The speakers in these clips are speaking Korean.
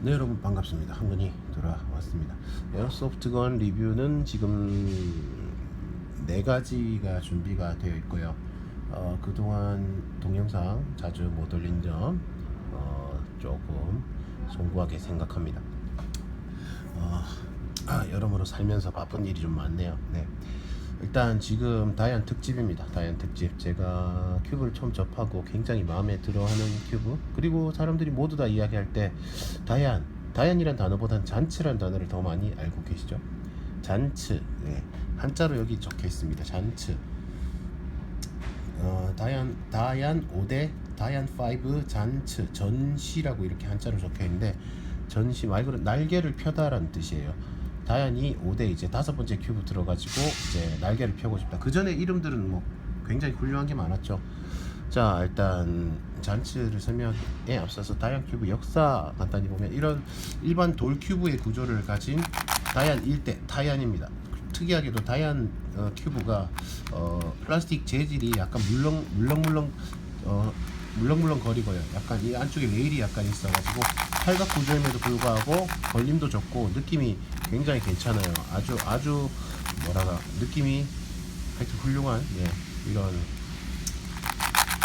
네 여러분 반갑습니다. 한근이 돌아왔습니다. 에어소프트건 리뷰는 지금 네 가지가 준비가 되어 있고요. 어, 그동안 동영상 자주 못 올린 점 어, 조금 송구하게 생각합니다. 어, 아, 여러모로 살면서 바쁜 일이 좀 많네요. 네. 일단 지금 다이안 특집입니다. 다이안 특집. 제가 큐브를 처음 접하고 굉장히 마음에 들어하는 큐브. 그리고 사람들이 모두 다 이야기할 때 다이안, 다이안이란 단어보단 잔츠란 단어를 더 많이 알고 계시죠? 잔츠. 네. 한자로 여기 적혀 있습니다. 잔츠. 어, 다이안 다이안 5대 다이안 5 잔츠 전시라고 이렇게 한자로 적혀 있는데 전시 말 그대로 날개를 펴다라는 뜻이에요. 다이안이 5대 이제 다섯 번째 큐브 들어가지고 이제 날개를 펴고 싶다. 그 전에 이름들은 뭐 굉장히 훌륭한 게 많았죠. 자 일단 잔츠를 설명에 앞서서 다이안 큐브 역사 간단히 보면 이런 일반 돌 큐브의 구조를 가진 다이안 1대 타이안입니다. 특이하게도 다이안 어, 큐브가 어, 플라스틱 재질이 약간 물렁 물렁물렁 어, 물렁물렁 거리고요. 약간 이 안쪽에 레일이 약간 있어가지고 팔각 구조임에도 불구하고 걸림도 적고 느낌이 굉장히 괜찮아요. 아주 아주 뭐랄까 느낌이 하여튼 훌륭한 예, 이런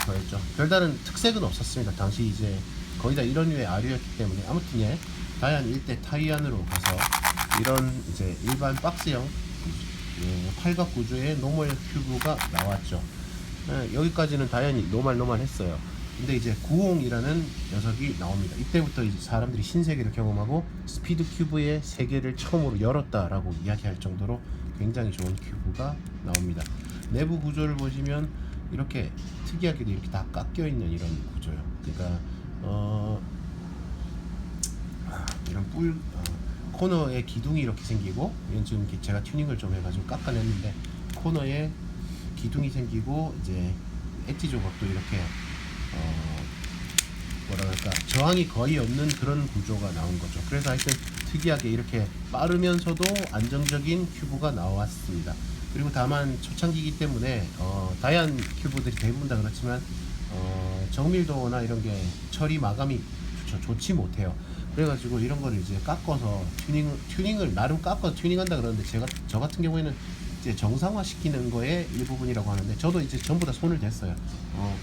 거였죠. 별다른 특색은 없었습니다. 당시 이제 거의 다 이런 류의 아류였기 때문에 아무튼 예 다이안 1대 타이안으로 가서 이런 이제 일반 박스형 예, 팔각 구조의 노멀 큐브가 나왔죠. 예, 여기까지는 다이안이 노말 노말 했어요. 근데 이제 구홍이라는 녀석이 나옵니다. 이때부터 이제 사람들이 신세계를 경험하고 스피드 큐브의 세계를 처음으로 열었다라고 이야기할 정도로 굉장히 좋은 큐브가 나옵니다. 내부 구조를 보시면 이렇게 특이하게도 이렇게 다 깎여 있는 이런 구조요. 그러니까 어 아, 이런 뿔 어, 코너에 기둥이 이렇게 생기고 이건 지금 제가 튜닝을 좀 해가지고 깎아냈는데 코너에 기둥이 생기고 이제 엣지 조각도 이렇게 어 뭐라 그럴까 저항이 거의 없는 그런 구조가 나온 거죠. 그래서 하여튼 특이하게 이렇게 빠르면서도 안정적인 큐브가 나왔습니다. 그리고 다만 초창기이기 때문에 어, 다이안 큐브들이 대부분 다 그렇지만 어, 정밀도나 이런 게 처리 마감이 좋, 좋지 못해요. 그래가지고 이런 거를 이제 깎아서 튜닝 튜닝을 나름 깎아서 튜닝한다 그러는데 제가 저 같은 경우에는 이제 정상화 시키는 거의 일부분이라고 하는데 저도 이제 전부 다 손을 댔어요. 어,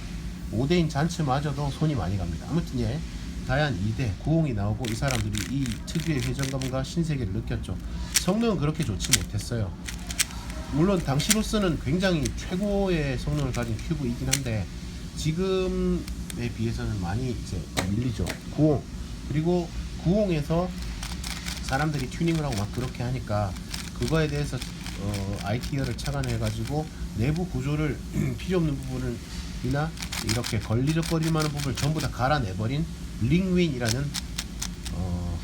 5대인 잔츠마저도 손이 많이 갑니다. 아무튼 예, 다이안 2대 90이 나오고 이 사람들이 이 특유의 회전감과 신세계를 느꼈죠. 성능은 그렇게 좋지 못했어요. 물론 당시로서는 굉장히 최고의 성능을 가진 큐브이긴 한데 지금에 비해서는 많이 이제 밀리죠. 90 그리고 90에서 사람들이 튜닝을 하고 막 그렇게 하니까 그거에 대해서 어, IT어를 착안해 가지고 내부 구조를 필요 없는 부분을 이나 이렇게 걸리적거릴 만한 부분을 전부 다 갈아내버린 링윈이라는 어,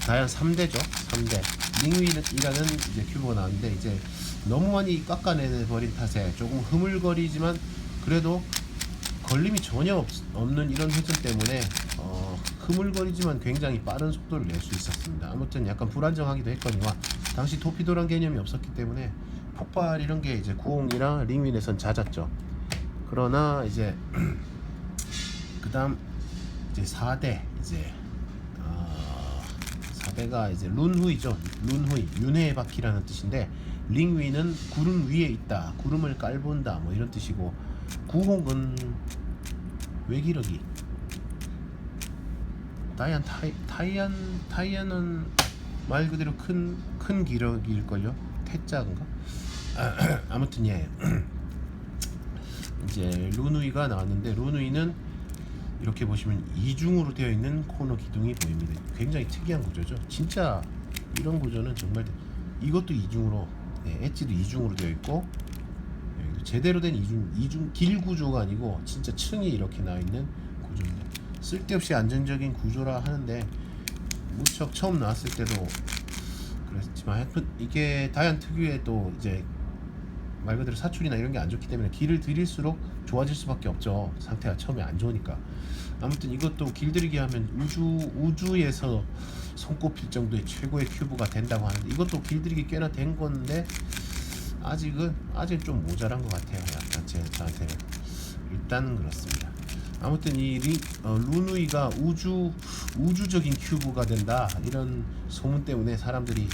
다이안 3대죠 3대 링윈이라는 이제 큐브가 나왔는데 이제 너무 많이 깎아내버린 탓에 조금 흐물거리지만 그래도 걸림이 전혀 없, 없는 이런 회전 때문에 어, 흐물거리지만 굉장히 빠른 속도를 낼 수 있었습니다. 아무튼 약간 불안정하기도 했거니와 당시 토피도란 개념이 없었기 때문에 폭발 이런 게 이제 구홍이랑 링윈에선 잦았죠. 그러나 이제 그다음 이제 4대 이제 어, 4대가 이제 룬후이죠. 룬후이 윤회의 바퀴라는 뜻인데 링위는 구름 위에 있다. 구름을 깔본다. 뭐 이런 뜻이고 구홍은 외기력이 다이안 타이, 타이안 타이안은 말 그대로 큰 큰 기력일걸요. 태자인가? 아무튼 예. 이제 루누이가 나왔는데 루누이는 이렇게 보시면 이중으로 되어 있는 코너 기둥이 보입니다. 굉장히 특이한 구조죠. 진짜 이런 구조는 정말 이것도 이중으로 네, 엣지도 이중으로 되어 있고 여기도 제대로 된 이중 이중 길 구조가 아니고 진짜 층이 이렇게 나와 있는 구조입니다. 쓸데없이 안정적인 구조라 하는데 무척 처음 나왔을 때도 그랬지만 이게 다이안 특유의 또 이제 말 그대로 사출이나 이런 게 안 좋기 때문에 길을 들일수록 좋아질 수밖에 없죠. 상태가 처음에 안 좋으니까. 아무튼 이것도 길들이기 하면 우주 우주에서 손꼽힐 정도의 최고의 큐브가 된다고 하는데 이것도 길들이기 꽤나 된 건데 아직은 아직 좀 모자란 것 같아요. 약간 제 저한테는 일단은 그렇습니다. 아무튼 이 리, 어, 루누이가 우주 우주적인 큐브가 된다 이런 소문 때문에 사람들이 이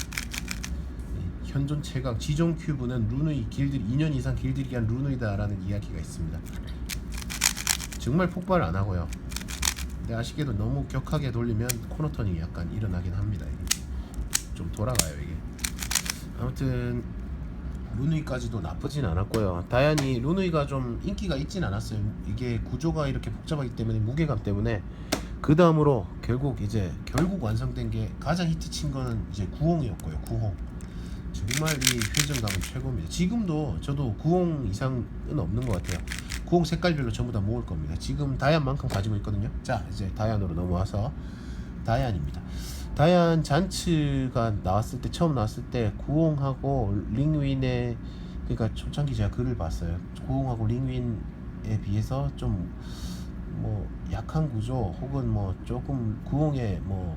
현존 최강 지존 큐브는 루누이 길들이 2년 이상 길들이기 한 루누이다라는 이야기가 있습니다. 정말 폭발 안 하고요. 근데 아쉽게도 너무 격하게 돌리면 코너 터닝이 약간 일어나긴 합니다. 이게 좀 돌아가요 이게. 아무튼 루누이까지도 나쁘진 않았고요. 다행히 루누이가 좀 인기가 있진 않았어요. 이게 구조가 이렇게 복잡하기 때문에 무게감 때문에 그 다음으로 결국 이제 결국 완성된 게 가장 히트 친 거는 이제 구홍이었고요. 구홍. 정말 이 회전감은 최고입니다. 지금도 저도 구홍 이상은 없는 것 같아요. 구홍 색깔별로 전부 다 모을 겁니다. 지금 다이안만큼 가지고 있거든요. 자 이제 다이안으로 넘어와서 다이안입니다. 다이안 잔츠가 나왔을 때 처음 나왔을 때 구홍하고 링윈의 그러니까 초창기 제가 글을 봤어요. 구홍하고 링윈에 비해서 좀 뭐 약한 구조 혹은 뭐 조금 구홍의 뭐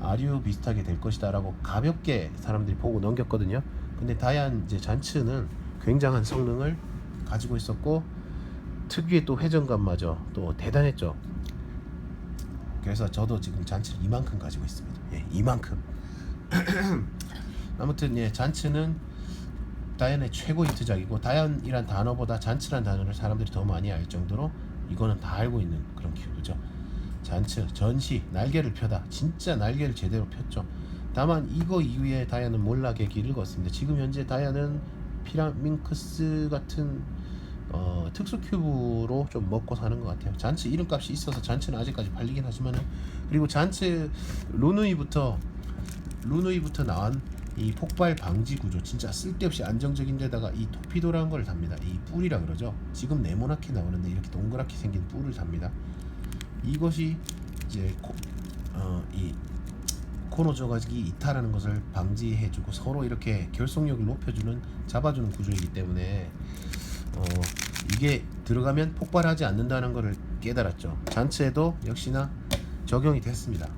아류 비슷하게 될 것이다라고 가볍게 사람들이 보고 넘겼거든요. 근데 다이안 이제 잔츠는 굉장한 성능을 가지고 있었고 특유의 또 회전감마저 또 대단했죠. 그래서 저도 지금 잔치를 이만큼 가지고 있습니다. 예, 이만큼. 아무튼 예, 잔치는 다이안의 최고 히트작이고 다이안이란 단어보다 잔치란 단어를 사람들이 더 많이 알 정도로 이거는 다 알고 있는 그런 큐브죠. 잔츠, 전시, 날개를 펴다. 진짜 날개를 제대로 폈죠. 다만 이거 이후에 다이안은 몰락의 길을 걷습니다. 지금 현재 다이안은 피라밍크스 같은 어, 특수 큐브로 좀 먹고 사는 것 같아요. 잔츠 이름값이 있어서 잔츠는 아직까지 팔리긴 하지만은 그리고 잔츠 루누이부터 루누이부터 나온 이 폭발 방지 구조 진짜 쓸데없이 안정적인 데다가 이 토피도라는 걸 답니다. 이 뿔이라 그러죠. 지금 네모나게 나오는데 이렇게 동그랗게 생긴 뿔을 답니다. 이것이 이제 코, 어, 이 코너 조각이 이탈하는 것을 방지해주고 서로 이렇게 결속력을 높여주는 잡아주는 구조이기 때문에 어, 이게 들어가면 폭발하지 않는다는 것을 깨달았죠. 잔츠에도 역시나 적용이 됐습니다.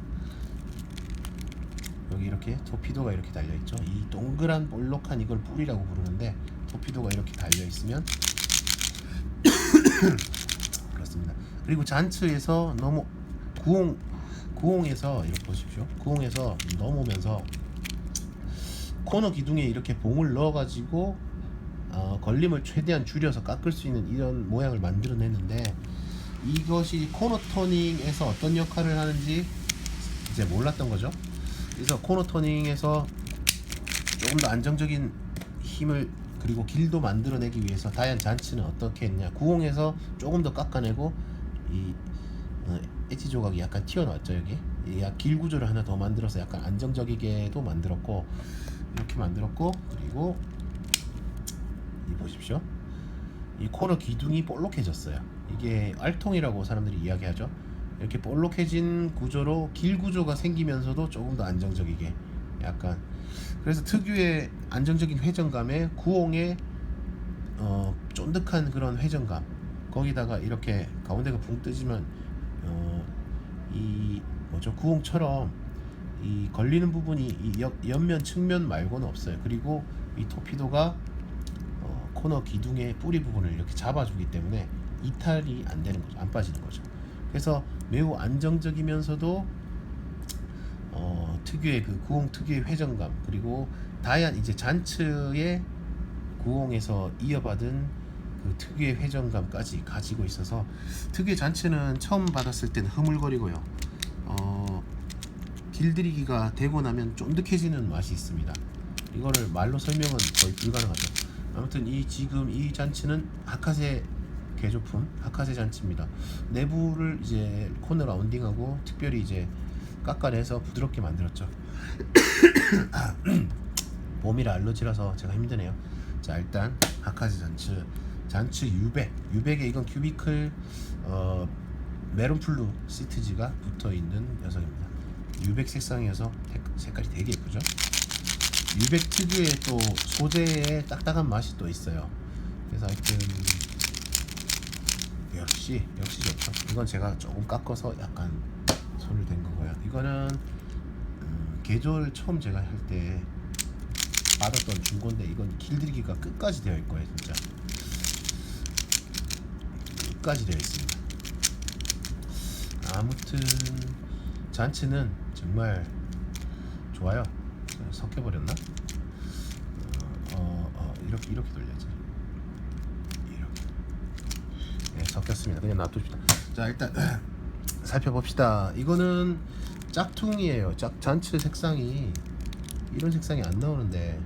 여기 이렇게 토피도가 이렇게 달려 있죠. 이 동그란 볼록한 이걸 뿔이라고 부르는데 토피도가 이렇게 달려 있으면 그리고 잔츠에서 너무 구홍 구홍에서 이렇게 보십시오. 구홍에서 넘으면서 코너 기둥에 이렇게 봉을 넣어가지고 어, 걸림을 최대한 줄여서 깎을 수 있는 이런 모양을 만들어냈는데 이것이 코너 토닝에서 어떤 역할을 하는지 이제 몰랐던 거죠. 그래서 코너 토닝에서 조금 더 안정적인 힘을 그리고 길도 만들어내기 위해서 다이안 잔치는 어떻게 했냐 구홍에서 조금 더 깎아내고 이 어, 엣지 조각이 약간 튀어나왔죠 여기? 길 구조를 하나 더 만들어서 약간 안정적이게도 만들었고 이렇게 만들었고 그리고 이 보십시오. 이 코너 기둥이 볼록해졌어요. 이게 알통이라고 사람들이 이야기하죠. 이렇게 볼록해진 구조로 길 구조가 생기면서도 조금 더 안정적이게 약간 그래서 특유의 안정적인 회전감에 구홍의 어, 쫀득한 그런 회전감 거기다가 이렇게 가운데가 붕 뜨지만 어, 이 뭐죠? 구홍처럼 이 걸리는 부분이 이 옆, 옆면 측면 말고는 없어요. 그리고 이 토피도가 어, 코너 기둥의 뿌리 부분을 이렇게 잡아주기 때문에 이탈이 안 되는 거죠. 안 빠지는 거죠. 그래서 매우 안정적이면서도 어, 특유의 그 구홍 특유의 회전감 그리고 다이안 이제 잔츠의 구홍에서 이어받은 그 특유의 회전감까지 가지고 있어서 특유의 잔츠는 처음 받았을 때는 흐물거리고요. 어, 길들이기가 되고 나면 쫀득해지는 맛이 있습니다. 이거를 말로 설명은 거의 불가능하죠. 아무튼 이 지금 이 잔치는 하카세 개조품 하카세 잔치입니다. 내부를 이제 코너 라운딩하고 특별히 이제 깎아내서 부드럽게 만들었죠. 봄이라 알러지라서 제가 힘드네요. 자 일단 하카세 잔츠 잔츠 유백 유백에 이건 큐비클 어, 메론플루 시트지가 붙어 있는 녀석입니다. 유백 색상이어서 색- 색깔이 되게 예쁘죠. 유백 특유의 또 소재의 딱딱한 맛이 또 있어요. 그래서 하여튼 역시 역시 좋죠. 이건 제가 조금 깎아서 약간 손을 댄 거고요. 이거는 음, 개조를 처음 제가 할 때 받았던 중고인데 이건 길들이기가 끝까지 되어 있고요, 진짜 끝까지 되어 있습니다. 아무튼 잔치는 정말 좋아요. 섞여 버렸나? 어, 어, 어, 이렇게 이렇게 돌려야지. 이렇게. 네, 섞였습니다. 그냥 놔둡시다. 자, 일단 살펴봅시다. 이거는 짝퉁이에요. 짝 잔치 색상이 이런 색상이 안 나오는데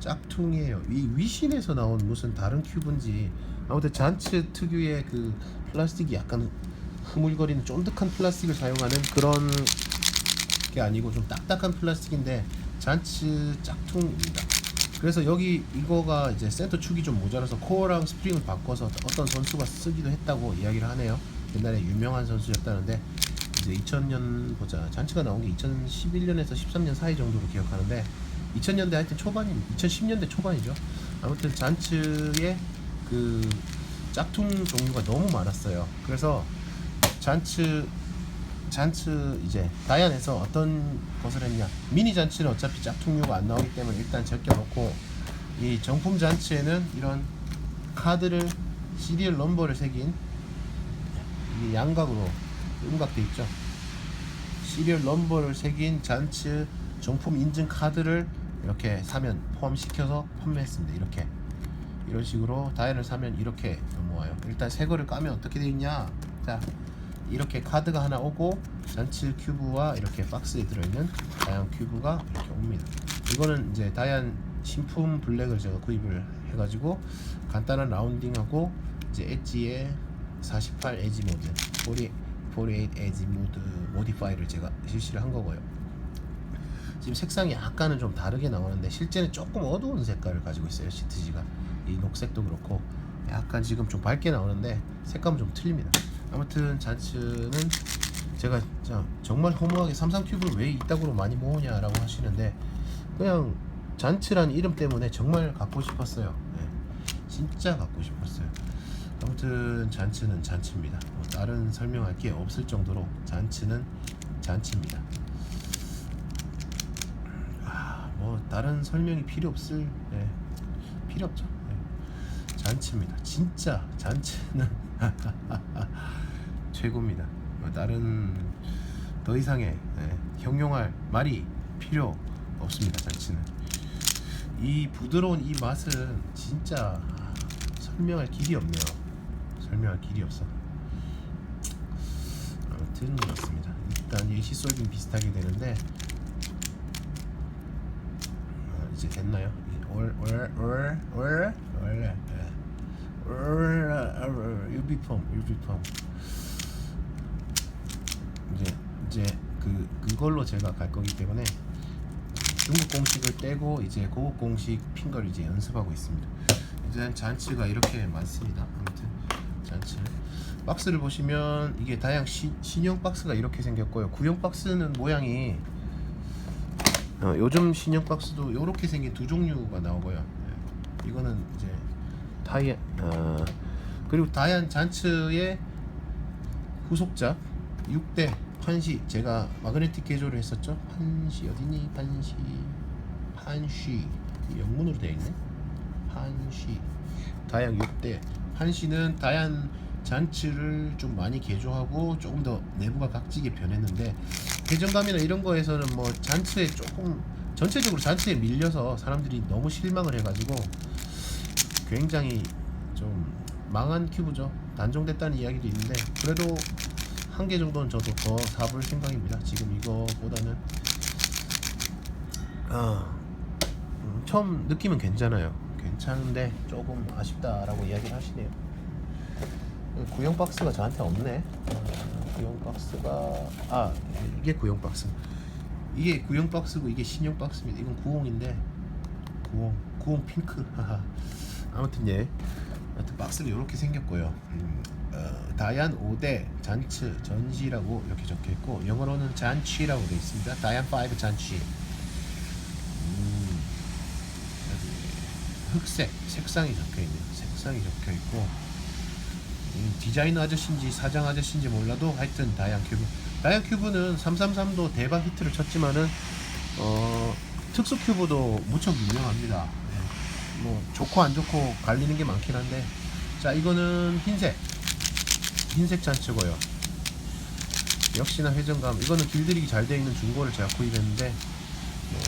짝퉁이에요. 이 위신에서 나온 무슨 다른 큐브인지 아무튼 잔치 특유의 그 플라스틱이 약간 흐물거리는 쫀득한 플라스틱을 사용하는 그런 게 아니고 좀 딱딱한 플라스틱인데 잔치 짝퉁입니다. 그래서 여기 이거가 이제 센터 축이 좀 모자라서 코어랑 스프링을 바꿔서 어떤 선수가 쓰기도 했다고 이야기를 하네요. 옛날에 유명한 선수였다는데 이제 2000년 보자 잔치가 나온 게 2011년에서 13년 사이 정도로 기억하는데 2000년대 하여튼 초반이 2010년대 초반이죠. 아무튼 잔츠의 그 짝퉁 종류가 너무 많았어요. 그래서 잔츠 잔츠 이제 다이안에서 어떤 것을 했냐. 미니 잔치는 어차피 짝퉁류가 안 나오기 때문에 일단 제껴놓고 이 정품 잔치에는 이런 카드를 시리얼 넘버를 새긴 이게 양각으로 음각돼 있죠. 시리얼 넘버를 새긴 잔츠 정품 인증 카드를 이렇게 사면 포함시켜서 판매했습니다. 이렇게 이런 식으로 다이안을 사면 이렇게 넘어와요 일단 새 거를 까면 어떻게 되어 있냐 자 이렇게 카드가 하나 오고 잔치 큐브와 이렇게 박스에 들어있는 다이안 큐브가 이렇게 옵니다. 이거는 이제 다이안 신품 블랙을 제가 구입을 해가지고 간단한 라운딩하고 이제 엣지에 48 에지 모드, 40, 48 에지 모드 모디파이를 제가 실시를 한 거고요. 지금 색상이 약간은 좀 다르게 나오는데 실제는 조금 어두운 색깔을 가지고 있어요 시트지가 이 녹색도 그렇고 약간 지금 좀 밝게 나오는데 색감은 좀 틀립니다. 아무튼 잔츠는 제가 자, 정말 허무하게 삼성 큐브를 왜 이따구로 많이 모으냐 라고 하시는데 그냥 잔츠라는 이름 때문에 정말 갖고 싶었어요. 네, 진짜 갖고 싶었어요. 아무튼 잔츠는 잔치입니다. 뭐 다른 설명할 게 없을 정도로 잔츠는 잔치입니다. 아, 뭐 다른 설명이 필요 없을 네, 필요 없죠. 네. 잔치입니다. 진짜 잔치는 최고입니다. 뭐 다른 더 이상의 네, 형용할 말이 필요 없습니다. 잔치는 이 부드러운 이 맛은 진짜 설명할 길이 없네요. 설명할 길이 없어. 아무튼 그렇습니다. 일단 예시 솔빙 비슷하게 되는데 어, 이제 됐나요? 올 올 올올 원래 유비폼 유비폼 이제 이제 그 그걸로 제가 갈 거기 때문에 중국 공식을 떼고 이제 고급 공식 핀걸 이제 연습하고 있습니다. 이제 잔치가 이렇게 많습니다. 아무튼 잔치 박스를 보시면 이게 다양 시, 신형 박스가 이렇게 생겼고요. 구형 박스는 모양이 어, 요즘 신형 박스도 이렇게 생긴 두 종류가 나오고요. 네. 이거는 이제 다이안 어, 그리고 다이안 잔츠의 후속작 6대 판시 제가 마그네틱 개조를 했었죠. 판시 어디니? 판시 판시 영문으로 되어 있네. 판시 다이안 6대 판시는 다이안 잔츠를 좀 많이 개조하고 조금 더 내부가 각지게 변했는데 회전감이나 이런 거에서는 뭐 잔츠에 조금 전체적으로 잔츠에 밀려서 사람들이 너무 실망을 해가지고 굉장히 좀 망한 큐브죠. 단종됐다는 이야기도 있는데 그래도 한 개 정도는 저도 더 사볼 생각입니다. 지금 이거보다는 아, 음, 처음 느낌은 괜찮아요. 괜찮은데 조금 아쉽다라고 이야기를 하시네요. 구형 박스가 저한테 없네. 아, 구형 박스가 아 이게 구형 박스. 이게 구형 박스고 이게 신형 박스입니다. 이건 구홍인데 구홍 구홍 핑크. 아무튼 예. 하여튼 박스가 이렇게 생겼고요. 음, 어, 다이안 5대 잔츠 전시라고 이렇게 적혀 있고 영어로는 잔치라고 되어 있습니다. 다이안 5 잔치. 음, 흑색 색상이 적혀 있네요. 색상이 적혀 있고 음, 디자이너 아저씨인지 사장 아저씨인지 몰라도 하여튼 다이안 큐브. 다이안 큐브는 333도 대박 히트를 쳤지만은 어, 특수 큐브도 무척 유명합니다. 네. 뭐 좋고 안 좋고 갈리는 게 많긴 한데. 자 이거는 흰색. 흰색 잔치고요. 역시나 회전감. 이거는 길들이기 잘 되어 있는 중고를 제가 구입했는데 뭐,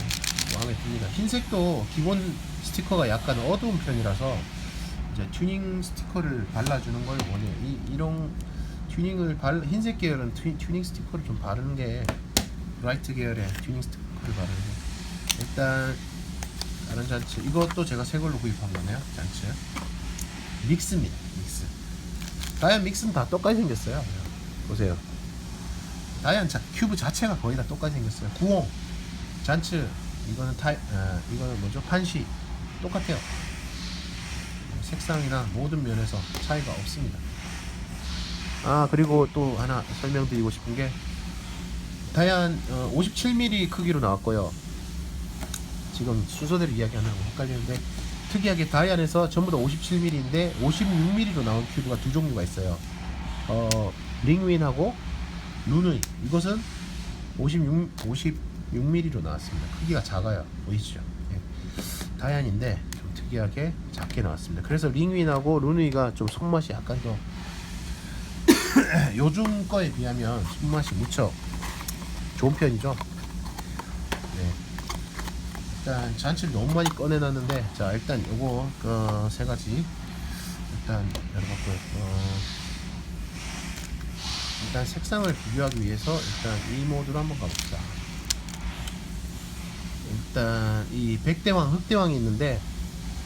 마음에 듭니다. 흰색도 기본 스티커가 약간 어두운 편이라서 이제 튜닝 스티커를 발라주는 걸 원해요. 이, 이런 튜닝을 발 흰색 계열은 튜, 튜닝 스티커를 좀 바르는 게 라이트 계열의 튜닝 스티커를 바르는 게. 일단 다른 잔츠 이것도 제가 새 걸로 구입한 거네요 잔츠 믹스입니다 믹스. 다이안 믹스는 다 똑같이 생겼어요. 보세요. 다이안 자, 큐브 자체가 거의 다 똑같이 생겼어요. 구홍. 잔츠 이거는 타이 아, 이거는 뭐죠? 판시. 똑같아요. 색상이나 모든 면에서 차이가 없습니다. 아 그리고 또 하나 설명드리고 싶은 게 다이안 어, 57mm 크기로 나왔고요 지금 순서대로 이야기하느라고 헷갈리는데 특이하게 다이안에서 전부 다 57mm인데 56mm로 나온 큐브가 두 종류가 있어요. 어, 링윈하고 루누이 이것은 56 56mm로 나왔습니다. 크기가 작아요. 보이시죠? 예. 다이안인데 좀 특이하게 작게 나왔습니다. 그래서 링윈하고 루누이가 좀 손맛이 약간 더 요즘 거에 비하면 손맛이 무척 좋은 편이죠. 네. 일단 잔치를 너무 많이 꺼내놨는데 자 일단 요거 어, 세 가지 일단 여러분들 어, 일단 색상을 비교하기 위해서 일단 이 모드로 한번 가봅시다. 일단 이 백대왕 흑대왕이 있는데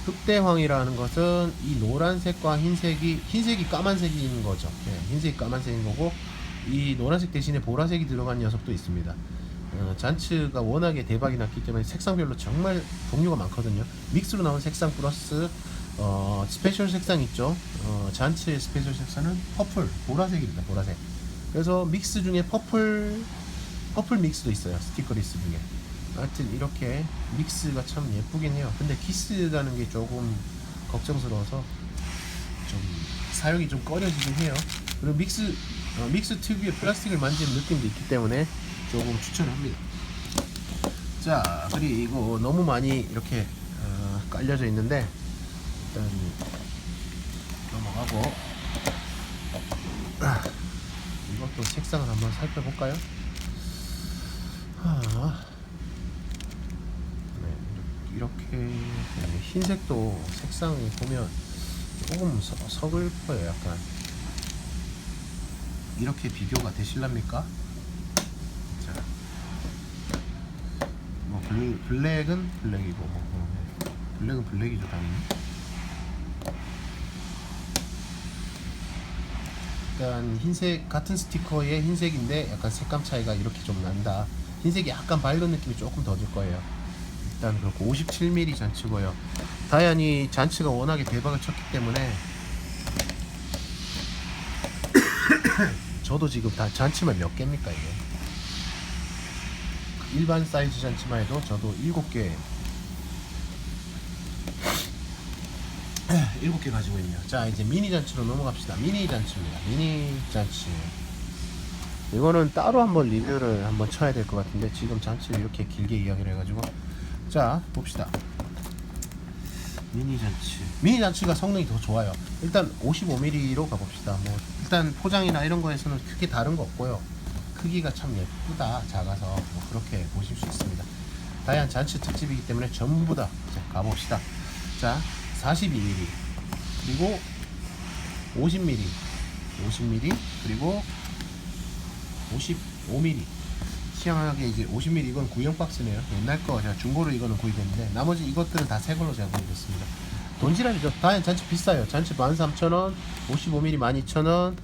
흑대왕이라는 것은 이 노란색과 흰색이 흰색이 까만색인 거죠. 네, 흰색이 까만색인 거고 이 노란색 대신에 보라색이 들어간 녀석도 있습니다 어, 잔츠가 워낙에 대박이 났기 때문에 색상별로 정말 종류가 많거든요. 믹스로 나온 색상 플러스 어, 스페셜 색상 있죠. 어, 잔츠의 스페셜 색상은 퍼플, 보라색입니다. 보라색. 그래서 믹스 중에 퍼플, 퍼플 믹스도 있어요. 스티커 리스 중에. 하여튼 이렇게 믹스가 참 예쁘긴 해요. 근데 키스라는 게 조금 걱정스러워서 좀 사용이 좀 꺼려지긴 해요. 그리고 믹스 어, 믹스 특유의 플라스틱을 만지는 느낌도 있기 때문에 조금 추천합니다. 자 그리고 너무 많이 이렇게 어, 깔려져 있는데 일단 넘어가고 아, 이것도 색상을 한번 살펴볼까요? 아, 네, 이렇게 네, 흰색도 색상이 보면 조금 서, 서글퍼요 약간 이렇게 비교가 되실랍니까? 자, 뭐 블, 블랙은 블랙이고 뭐, 뭐, 블랙은 블랙이죠 당연히. 약간 흰색 같은 스티커의 흰색인데 약간 색감 차이가 이렇게 좀 난다. 흰색이 약간 밝은 느낌이 조금 더 들 거예요. 일단 그렇고 57mm 잔치고요. 다이안이 잔치가 워낙에 대박을 쳤기 때문에 저도 지금 다 잔치만 몇 개입니까 이게? 일반 사이즈 잔치만 해도 저도 일곱 개 일곱 개 가지고 있네요. 자 이제 미니 잔치로 넘어갑시다. 미니 잔치입니다. 미니 잔치. 이거는 따로 한번 리뷰를 한번 쳐야 될 것 같은데 지금 잔치를 이렇게 길게 이야기를 해가지고 자 봅시다. 미니 잔치. 미니 잔치가 성능이 더 좋아요. 일단 55mm로 가봅시다. 뭐 일단 포장이나 이런 거에서는 크게 다른 거 없고요. 크기가 참 예쁘다 작아서 뭐 그렇게 보실 수 있습니다. 다양한 잔치 특집이기 때문에 전부 다 자, 가봅시다. 자 42mm 그리고 50mm 50mm 그리고 55mm 희한하게 이제 50mm 이건 구형 박스네요. 옛날 거 제가 중고로 이거는 구입했는데 나머지 이것들은 다 새 걸로 제가 구입했습니다. 돈지랄이죠. 다현 잔치 비싸요. 잔치 13,000원, 55mm 12,000원,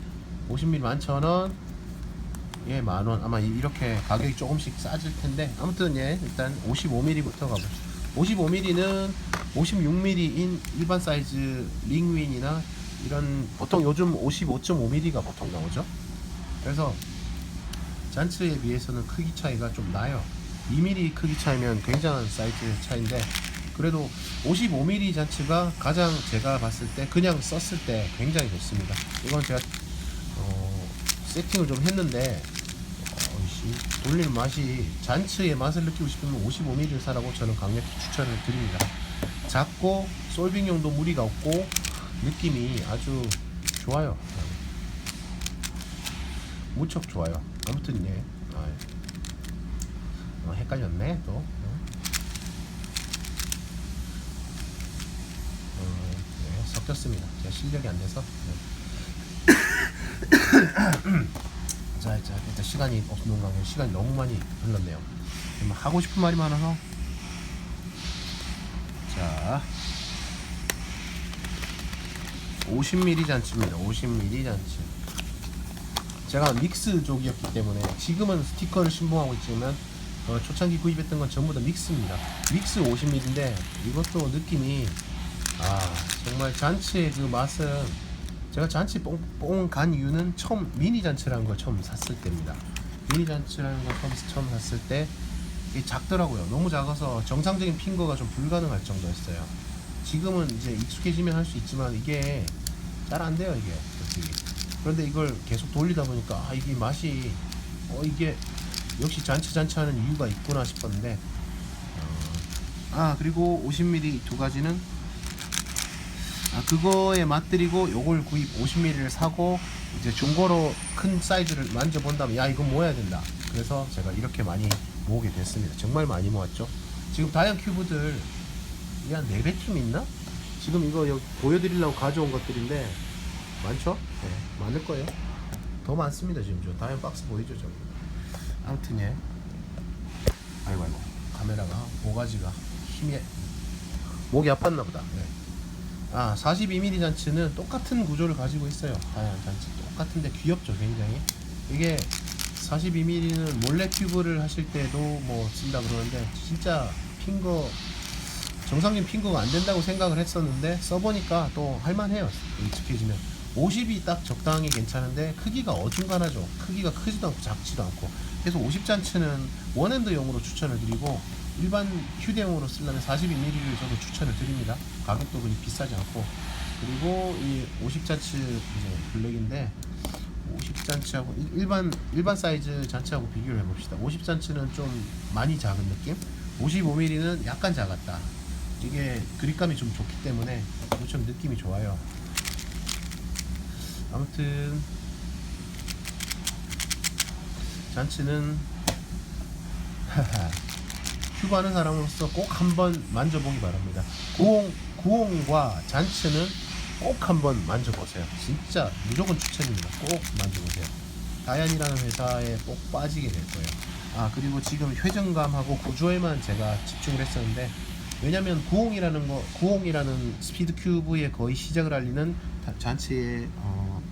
50mm 11,000원, 예, 만원. 아마 이- 이렇게 가격이 조금씩 싸질 텐데 아무튼 예, 일단 55mm부터 가보죠. 55mm는 56mm인 일반 사이즈 링윈이나 이런 보통 요즘 55.5mm가 보통 나오죠. 그래서 잔츠에 비해서는 크기 차이가 좀 나요. 2mm 크기 차이면 굉장한 사이즈 차인데 그래도 55mm 잔츠가 가장 제가 봤을 때 그냥 썼을 때 굉장히 좋습니다. 이건 제가 어, 세팅을 좀 했는데 어, 씨, 돌리는 맛이 잔츠의 맛을 느끼고 싶으면 55mm를 사라고 저는 강력히 추천을 드립니다. 작고 솔빙용도 무리가 없고 느낌이 아주 좋아요. 무척 좋아요. 아무튼 예. 아, 예. 어, 헷갈렸네 또. 어. 어, 네, 섞였습니다. 제가 실력이 안 돼서. 네. 자, 자, 일단 시간이 없는 관계 시간이 너무 많이 흘렀네요. 하고 싶은 말이 많아서. 자, 50ml 잔치입니다. 50ml 잔치. 제가 믹스 쪽이었기 때문에 지금은 스티커를 신봉하고 있지만 어, 초창기 구입했던 건 전부 다 믹스입니다. 믹스 50ml인데 이것도 느낌이 아 정말 잔치의 그 맛은 제가 잔치 뽕뽕 간 이유는 처음 미니 잔치라는 걸 처음 샀을 때입니다. 미니 잔치라는 걸 처음, 처음 샀을 때 이게 작더라고요. 너무 작아서 정상적인 핑거가 좀 불가능할 정도였어요. 지금은 이제 익숙해지면 할 수 있지만 이게 잘 안 돼요 이게 솔직히. 그런데 이걸 계속 돌리다 보니까 아 이게 맛이 어 이게 역시 잔치 잔치 하는 이유가 있구나 싶었는데 어, 아 그리고 50ml 두 가지는 아 그거에 맛들이고 요걸 구입 50ml를 사고 이제 중고로 큰 사이즈를 만져본다면 야 이건 모아야 된다. 그래서 제가 이렇게 많이 모으게 됐습니다. 정말 많이 모았죠. 지금 다이안 큐브들 이게 한 4배쯤 있나? 지금 이거 여기 보여드리려고 가져온 것들인데 많죠? 네 많을 거예요. 더 많습니다 지금 저 다이안 박스 보이죠 저기? 아무튼 예. 아이고 아이고. 카메라가 모가지가 힘이 목이 아팠나 보다. 네. 아 42mm 잔치는 똑같은 구조를 가지고 있어요. 다양한 잔치 똑같은데 귀엽죠 굉장히. 이게 42mm는 몰래 큐브를 하실 때도 뭐 쓴다 그러는데 진짜 핑거 정상적인 핑거가 안 된다고 생각을 했었는데 써보니까 또 할만해요 익숙해지면. 50이 딱 적당히 괜찮은데 크기가 어중간하죠. 크기가 크지도 않고 작지도 않고. 그래서 50잔치는 원핸드용으로 추천을 드리고 일반 휴대용으로 쓰려면 42mm를 저도 추천을 드립니다 가격도 그리 비싸지 않고. 그리고 이 50잔치 이제 블랙인데 50잔치하고 일반 일반 사이즈 잔치하고 비교를 해봅시다. 50잔치는 좀 많이 작은 느낌? 55mm는 약간 작았다. 이게 그립감이 좀 좋기 때문에 무척 느낌이 좋아요. 아무튼 잔치는 큐브 하는 사람으로서 꼭 한번 만져보기 바랍니다. 구홍, 구홍과 잔치는 꼭 한번 만져보세요. 진짜 무조건 추천입니다. 꼭 만져보세요. 다이안이라는 회사에 꼭 빠지게 될 거예요. 아 그리고 지금 회전감하고 구조에만 제가 집중을 했었는데 왜냐면 구홍이라는 거 구홍이라는 스피드 큐브의 거의 시작을 알리는 다- 잔치의 어,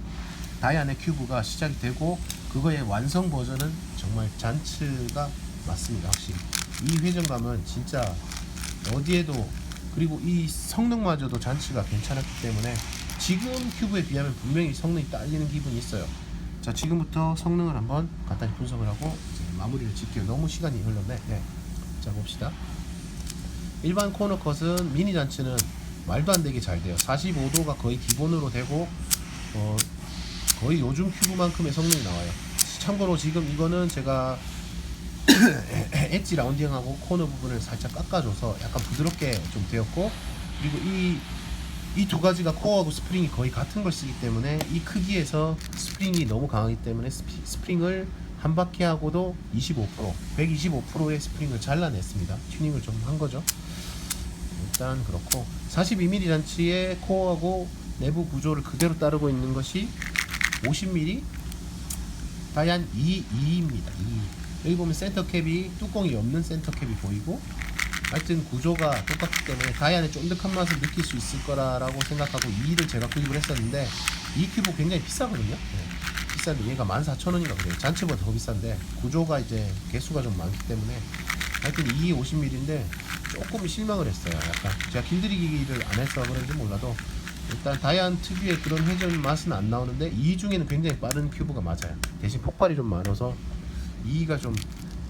다이안의 큐브가 시작이 되고 그거의 완성 버전은 정말 잔치가 맞습니다 확실히 이 회전감은 진짜 어디에도 그리고 이 성능마저도 잔치가 괜찮았기 때문에 지금 큐브에 비하면 분명히 성능이 딸리는 기분이 있어요. 자 지금부터 성능을 한번 간단히 분석을 하고 마무리를 짓게요. 너무 시간이 흘렀네. 네. 자 봅시다. 일반 코너 컷은 미니 잔치는 말도 안 되게 잘 돼요. 45도가 거의 기본으로 되고 어, 거의 요즘 큐브만큼의 성능이 나와요. 참고로 지금 이거는 제가 엣지 라운딩하고 코너 부분을 살짝 깎아줘서 약간 부드럽게 좀 되었고 그리고 이 이 두 가지가 코어하고 스프링이 거의 같은 걸 쓰기 때문에 이 크기에서 스프링이 너무 강하기 때문에 스프링을 한 바퀴 하고도 25% 125%의 스프링을 잘라냈습니다. 튜닝을 좀 한 거죠. 일단 그렇고 42mm 잔치의 코어하고 내부 구조를 그대로 따르고 있는 것이 50mm 다이안 2, 2입니다. 2. 여기 보면 센터 캡이 뚜껑이 없는 센터 캡이 보이고 하여튼 구조가 똑같기 때문에 다이안의 쫀득한 맛을 느낄 수 있을 거라고 생각하고 2를 제가 구입을 했었는데 이 큐브 굉장히 비싸거든요. 네. 비싼데 얘가 14,000원인가 그래요. 잔치보다 더 비싼데 구조가 이제 개수가 좀 많기 때문에 하여튼 2 50mm인데 조금 실망을 했어요. 약간 제가 길들이기를 안 해서 그런지 몰라도 일단 다이안 특유의 그런 회전 맛은 안 나오는데 2 중에는 굉장히 빠른 큐브가 맞아요. 대신 폭발이 좀 많아서 2가 좀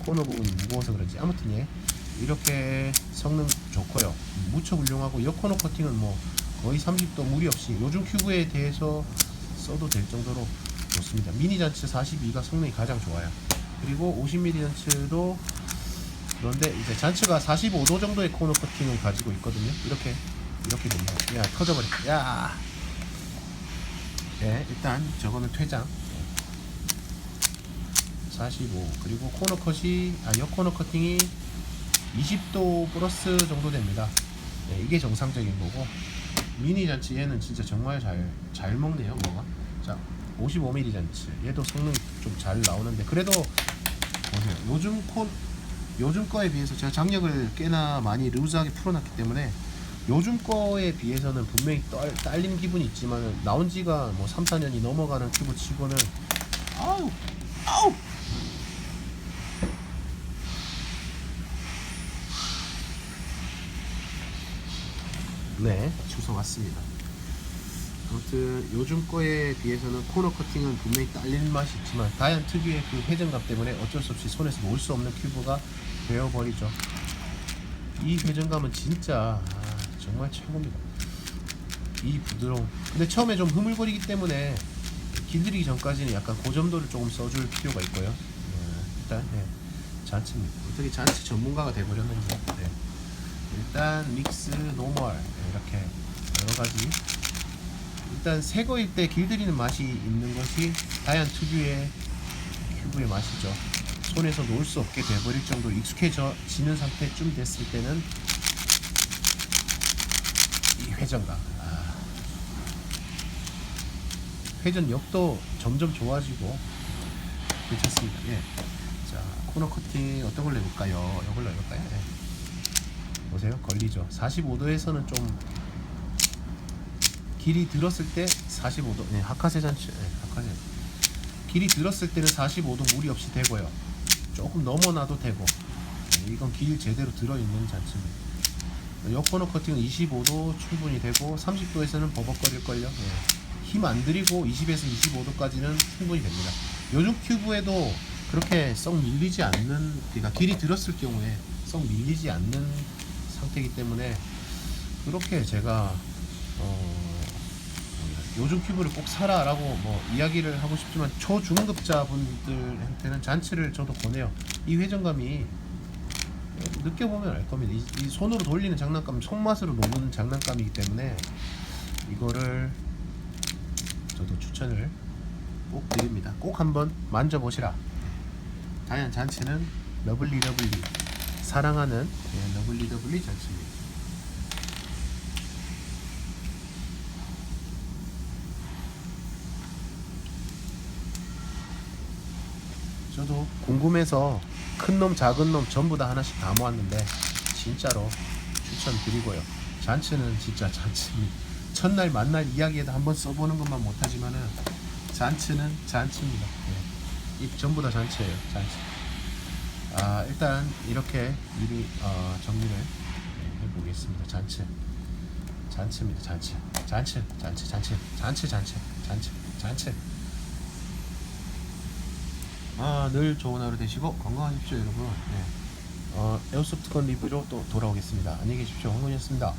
코너 부분이 무거워서 그런지 아무튼 예 이렇게 성능 좋고요. 무척 훌륭하고 이 코너 커팅은 뭐 거의 30도 무리 없이 요즘 큐브에 대해서 써도 될 정도로 좋습니다. 미니 잔치 42가 성능이 가장 좋아요. 그리고 50mm 잔치도 그런데 이제 잔치가 45도 정도의 코너 커팅을 가지고 있거든요. 이렇게 이렇게 됩니다. 야 터져버렸다. 야. 네, 일단 저거는 퇴장. 45 그리고 코너 컷이 아 옆 코너 커팅이 20도 플러스 정도 됩니다. 네, 이게 정상적인 거고 미니 잔치 얘는 진짜 정말 잘 잘 먹네요 뭐가. 자 55mm 잔치. 얘도 성능 좀 잘 나오는데 그래도 보세요. 요즘 콘 요즘 거에 비해서 제가 장력을 꽤나 많이 루즈하게 풀어놨기 때문에 요즘 거에 비해서는 분명히 딸, 딸린 기분이 있지만 나온 지가 뭐 3, 4년이 넘어가는 큐브 치고는 아우 아우 네. 주소 왔습니다. 아무튼 요즘 거에 비해서는 코너 커팅은 분명히 딸리는 맛이 있지만 다이안 특유의 그 회전감 때문에 어쩔 수 없이 손에서 놓을 수 없는 큐브가 되어버리죠. 이 회전감은 진짜 아, 정말 최고입니다. 이 부드러움. 근데 처음에 좀 흐물거리기 때문에 길들이기 전까지는 약간 고점도를 조금 써줄 필요가 있고요. 네, 일단 네, 잔치입니다. 어떻게 잔치 전문가가 돼버렸는지. 네. 일단 믹스 노멀. 네, 이렇게 여러가지 일단 새 거일 때 길들이는 맛이 있는 것이 다이안 특유의 큐브의 맛이죠. 손에서 놓을 수 없게 돼버릴 정도로 익숙해지는 상태쯤 됐을 때는 이 회전감. 아. 회전력도 점점 좋아지고 괜찮습니다. 예. 자 코너 커팅 어떤 걸로 해볼까요? 이걸로 해볼까요? 예. 보세요. 걸리죠. 45도에서는 좀 길이 들었을 때 45도 네, 하카세 잔치 네, 하카세. 길이 들었을 때는 45도 무리 없이 되고요. 조금 넘어놔도 되고. 네, 이건 길 제대로 들어있는 잔치입니다. 옆코너 커팅은 25도 충분히 되고 30도에서는 버벅거릴걸요. 네. 힘안 들이고 20에서 25도까지는 충분히 됩니다. 요즘 큐브에도 그렇게 썩 밀리지 않는 그러니까 길이 들었을 경우에 썩 밀리지 않는 상태이기 때문에 그렇게 제가 어, 요즘 큐브를 꼭 사라라고 뭐 이야기를 하고 싶지만 초중급자 분들한테는 잔치를 저도 권해요. 이 회전감이 느껴보면 알 겁니다. 이, 이 손으로 돌리는 장난감, 손맛으로 노는 장난감이기 때문에 이거를 저도 추천을 꼭 드립니다. 꼭 한번 만져보시라. 다이안 잔치는 러블리 러블리 사랑하는 러블리 잔치입니다. 저도 궁금해서 큰 놈 작은 놈 전부 다 하나씩 다 모았는데 진짜로 추천드리고요. 잔치는 진짜 잔치입니다. 첫날 만날 이야기에도 한번 써보는 것만 못하지만은 잔치는 잔치입니다. 예. 이 전부 다 잔치예요. 잔치. 아, 일단 이렇게 일을 어, 정리를 해보겠습니다. 잔치, 잔치입니다. 잔치, 잔치, 잔치, 잔치, 잔치, 잔치, 잔치, 잔치. 아, 늘 좋은 하루 되시고 건강하십시오, 여러분. 네. 어, 에어소프트건 리뷰로 또 돌아오겠습니다. 안녕히 계십시오. 황문이었습니다.